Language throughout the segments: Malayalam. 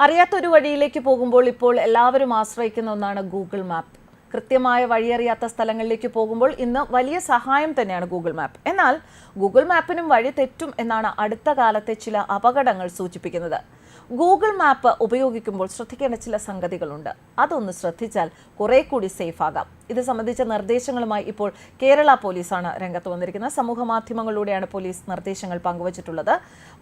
അറിയാത്തൊരു വഴിയിലേക്ക് പോകുമ്പോൾ ഇപ്പോൾ എല്ലാവരും ആശ്രയിക്കുന്ന ഒന്നാണ് ഗൂഗിൾ മാപ്പ് കൃത്യമായ വഴിയറിയാത്ത സ്ഥലങ്ങളിലേക്ക് പോകുമ്പോൾ ഇന്ന് വലിയ സഹായം തന്നെയാണ് ഗൂഗിൾ മാപ്പ് എന്നാൽ ഗൂഗിൾ മാപ്പിനും വഴി തെറ്റും എന്നാണ് അടുത്ത കാലത്തെ ചില അപകടങ്ങൾ സൂചിപ്പിക്കുന്നത്. ഗൂഗിൾ മാപ്പ് ഉപയോഗിക്കുമ്പോൾ ശ്രദ്ധിക്കേണ്ട ചില സംഗതികളുണ്ട്. അതൊന്ന് ശ്രദ്ധിച്ചാൽ കുറെ കൂടി സേഫ് ആകാം. ഇത് സംബന്ധിച്ച നിർദ്ദേശങ്ങളുമായി ഇപ്പോൾ കേരള പോലീസാണ് രംഗത്ത് വന്നിരിക്കുന്നത്. സമൂഹ മാധ്യമങ്ങളിലൂടെയാണ് പോലീസ് നിർദ്ദേശങ്ങൾ പങ്കുവച്ചിട്ടുള്ളത്.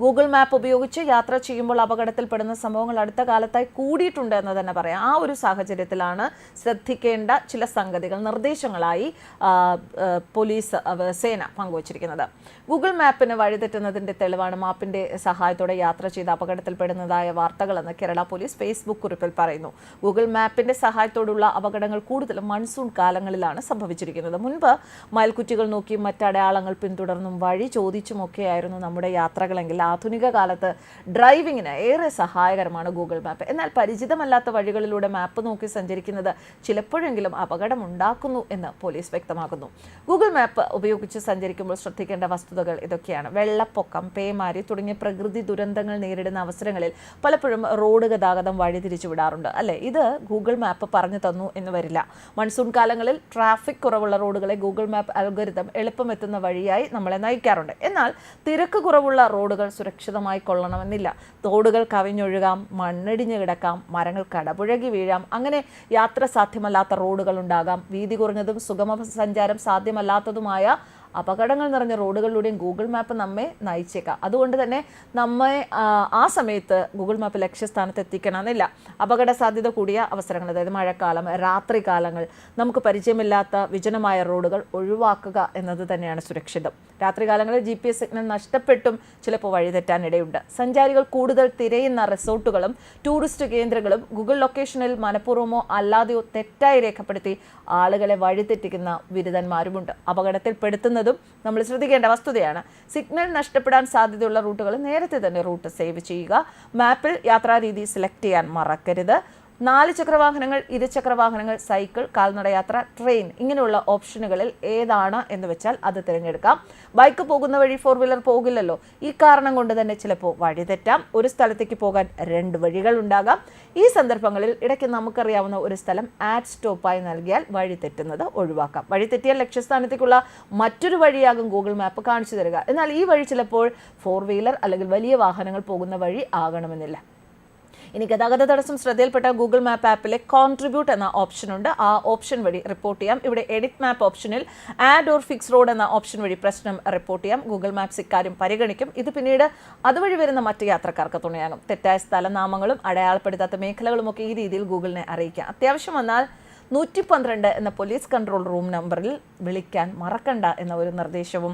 ഗൂഗിൾ മാപ്പ് ഉപയോഗിച്ച് യാത്ര ചെയ്യുമ്പോൾ അപകടത്തിൽപ്പെടുന്ന സംഭവങ്ങൾ അടുത്ത കാലത്തായി കൂടിയിട്ടുണ്ട് എന്ന് തന്നെ പറയാം. ആ ഒരു സാഹചര്യത്തിലാണ് ശ്രദ്ധിക്കേണ്ട ചില സംഗതികൾ നിർദ്ദേശങ്ങളായി പോലീസ് സേന പങ്കുവച്ചിരിക്കുന്നത്. ഗൂഗിൾ മാപ്പിന് വഴിതെറ്റുന്നതിന്റെ തെളിവാണ് മാപ്പിന്റെ സഹായത്തോടെ യാത്ര ചെയ്ത് അപകടത്തിൽപ്പെടുന്നതായ വാർത്തകളെന്ന് കേരള പോലീസ് ഫേസ്ബുക്ക് കുറിപ്പിൽ പറയുന്നു. ഗൂഗിൾ മാപ്പിന്റെ സഹായത്തോടുള്ള അപകടങ്ങൾ കൂടുതലും മൺസൂൺ കാലങ്ങളിലാണ് സംഭവിച്ചിരിക്കുന്നത്. മുൻപ് മയൽക്കുറ്റികൾ നോക്കിയും മറ്റടയാളങ്ങൾ പിന്തുടർന്നും വഴി ചോദിച്ചുമൊക്കെയായിരുന്നു നമ്മുടെ യാത്രകളെങ്കിൽ ആധുനിക കാലത്ത് ഡ്രൈവിങ്ങിന് ഏറെ സഹായകരമാണ് ഗൂഗിൾ മാപ്പ്. എന്നാൽ പരിചിതമല്ലാത്ത വഴികളിലൂടെ മാപ്പ് നോക്കി സഞ്ചരിക്കുന്നത് ചിലപ്പോഴെങ്കിലും അപകടം ഉണ്ടാക്കുന്നു എന്ന് പോലീസ് വ്യക്തമാക്കുന്നു. ഗൂഗിൾ മാപ്പ് ഉപയോഗിച്ച് സഞ്ചരിക്കുമ്പോൾ ശ്രദ്ധിക്കേണ്ട വസ്തുതകൾ ഇതൊക്കെയാണ്. വെള്ളപ്പൊക്കം പേമാരി തുടങ്ങിയ പ്രകൃതി ദുരന്തങ്ങൾ നേരിടുന്ന അവസരങ്ങളിൽ പലപ്പോഴും റോഡ് ഗതാഗതം വഴിതിരിച്ചു വിടാറുണ്ട് അല്ലേ? ഇത് ഗൂഗിൾ മാപ്പ് പറഞ്ഞു തന്നു എന്ന് വരില്ല. മൺസൂൺ കാലങ്ങളിൽ ട്രാഫിക് കുറവുള്ള റോഡുകളെ ഗൂഗിൾ മാപ്പ് അൽഗരിതം എളുപ്പമെത്തുന്ന വഴിയായി നമ്മളെ നയിക്കാറുണ്ട്. എന്നാൽ തിരക്ക് കുറവുള്ള റോഡുകൾ സുരക്ഷിതമായി കൊള്ളണമെന്നില്ല. തോടുകൾ കവിഞ്ഞൊഴുകാം മണ്ണിടിഞ്ഞു കിടക്കാം മരങ്ങൾ കടപുഴകി വീഴാം അങ്ങനെ യാത്ര സാധ്യമല്ലാത്ത റോഡുകൾ ഉണ്ടാകാം. വീതി കുറഞ്ഞതും സുഗമ സഞ്ചാരം സാധ്യമല്ലാത്തതുമായ അപകടങ്ങൾ നിറഞ്ഞ റോഡുകളിലൂടെയും ഗൂഗിൾ മാപ്പ് നമ്മെ നയിച്ചേക്കാം. അതുകൊണ്ട് തന്നെ നമ്മെ ആ, സമയത്ത് ഗൂഗിൾ മാപ്പ് ലക്ഷ്യസ്ഥാനത്ത് എത്തിക്കണമെന്നില്ല അപകട സാധ്യത കൂടിയ അവസരങ്ങൾ അതായത് മഴക്കാലം രാത്രി കാലങ്ങൾ നമുക്ക് പരിചയമില്ലാത്ത വിജനമായ റോഡുകൾ ഒഴിവാക്കുക എന്നത് തന്നെയാണ് സുരക്ഷിതം. രാത്രികാലങ്ങളിൽ ജി പി എസ് സിഗ്നൽ നഷ്ടപ്പെട്ടും ചിലപ്പോൾ വഴിതെറ്റാനിടയുണ്ട്. സഞ്ചാരികൾ കൂടുതൽ തിരയുന്ന റിസോർട്ടുകളും ടൂറിസ്റ്റ് കേന്ദ്രങ്ങളും ഗൂഗിൾ ലൊക്കേഷനിൽ മനഃപൂർവമോ അല്ലാതെയോ തെറ്റായി രേഖപ്പെടുത്തി ആളുകളെ വഴിതെറ്റിക്കുന്ന ബിരുദന്മാരുമുണ്ട് അപകടത്തിൽപ്പെടുത്തുന്നതും നമ്മൾ ശ്രദ്ധിക്കേണ്ട വസ്തുതയാണ്. സിഗ്നൽ നഷ്ടപ്പെടാൻ സാധ്യതയുള്ള റൂട്ടുകൾ നേരത്തെ തന്നെ റൂട്ട് സേവ് ചെയ്യുക. മാപ്പിൽ യാത്രാരീതി സെലക്ട് ചെയ്യാൻ മറക്കരുത്. നാല് ചക്രവാഹനങ്ങൾ ഇരുചക്രവാഹനങ്ങൾ സൈക്കിൾ കാൽനടയാത്ര ട്രെയിൻ ഇങ്ങനെയുള്ള ഓപ്ഷനുകളിൽ ഏതാണ് എന്ന് വെച്ചാൽ അത് തിരഞ്ഞെടുക്കാം. ബൈക്ക് പോകുന്ന വഴി ഫോർ വീലർ പോകില്ലല്ലോ. ഈ കാരണം കൊണ്ട് തന്നെ ചിലപ്പോൾ വഴിതെറ്റാം. ഒരു സ്ഥലത്തേക്ക് പോകാൻ രണ്ട് വഴികൾ ഉണ്ടാകാം. ഈ സന്ദർഭങ്ങളിൽ ഇടയ്ക്ക് നമുക്കറിയാവുന്ന ഒരു സ്ഥലം ആറ്റ് സ്റ്റോപ്പായി നൽകിയാൽ വഴി തെറ്റുന്നത് ഒഴിവാക്കാം. വഴി തെറ്റിയാൽ ലക്ഷ്യസ്ഥാനത്തേക്കുള്ള മറ്റൊരു വഴിയാകും ഗൂഗിൾ മാപ്പ് കാണിച്ചു തരിക. എന്നാൽ ഈ വഴി ചിലപ്പോൾ ഫോർ വീലർ അല്ലെങ്കിൽ വലിയ വാഹനങ്ങൾ പോകുന്ന വഴി ആകണമെന്നില്ല. ഇനി ഗതാഗത തടസ്സം ശ്രദ്ധയിൽപ്പെട്ട ഗൂഗിൾ മാപ്പ് ആപ്പിലെ കോൺട്രിബ്യൂട്ട് എന്ന ഓപ്ഷൻ ഉണ്ട്. ആ ഓപ്ഷൻ വഴി റിപ്പോർട്ട് ചെയ്യാം. ഇവിടെ എഡിറ്റ് മാപ്പ് ഓപ്ഷനിൽ ആഡ് ഓർ ഫിക്സ് റോഡ് എന്ന ഓപ്ഷൻ വഴി പ്രശ്നം റിപ്പോർട്ട് ചെയ്യാം. ഗൂഗിൾ മാപ്സ് ഇക്കാര്യം പരിഗണിക്കും. ഇത് പിന്നീട് അതുവഴി വരുന്ന മറ്റ് യാത്രക്കാർക്ക് തുണയാകും തെറ്റായ സ്ഥലനാമങ്ങളും അടയാളപ്പെടുത്താത്ത മേഖലകളുമൊക്കെ ഈ രീതിയിൽ ഗൂഗിളിനെ അറിയിക്കാം. അത്യാവശ്യം വന്നാൽ നൂറ്റി പന്ത്രണ്ട് എന്ന പോലീസ് കൺട്രോൾ റൂം നമ്പറിൽ വിളിക്കാൻ മറക്കണ്ട എന്ന ഒരു നിർദ്ദേശവും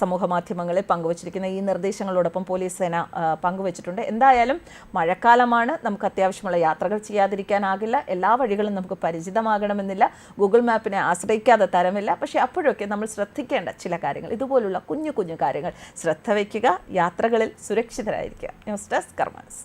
സമൂഹ മാധ്യമങ്ങളിൽ പങ്കുവച്ചിരിക്കുന്ന ഈ നിർദ്ദേശങ്ങളോടൊപ്പം പോലീസ് സേന പങ്കുവച്ചിട്ടുണ്ട്. എന്തായാലും മഴക്കാലമാണ്. നമുക്ക് അത്യാവശ്യമുള്ള യാത്രകൾ ചെയ്യാതിരിക്കാനാകില്ല. എല്ലാ വഴികളും നമുക്ക് പരിചിതമാകണമെന്നില്ല. ഗൂഗിൾ മാപ്പിനെ ആശ്രയിക്കാതെ തരമില്ല. പക്ഷേ അപ്പോഴൊക്കെ നമ്മൾ ശ്രദ്ധിക്കേണ്ട ചില കാര്യങ്ങൾ. ഇതുപോലുള്ള കുഞ്ഞു കുഞ്ഞു കാര്യങ്ങൾ ശ്രദ്ധ വയ്ക്കുക യാത്രകളിൽ സുരക്ഷിതരായിരിക്കുക. News desk കർമാൻസ്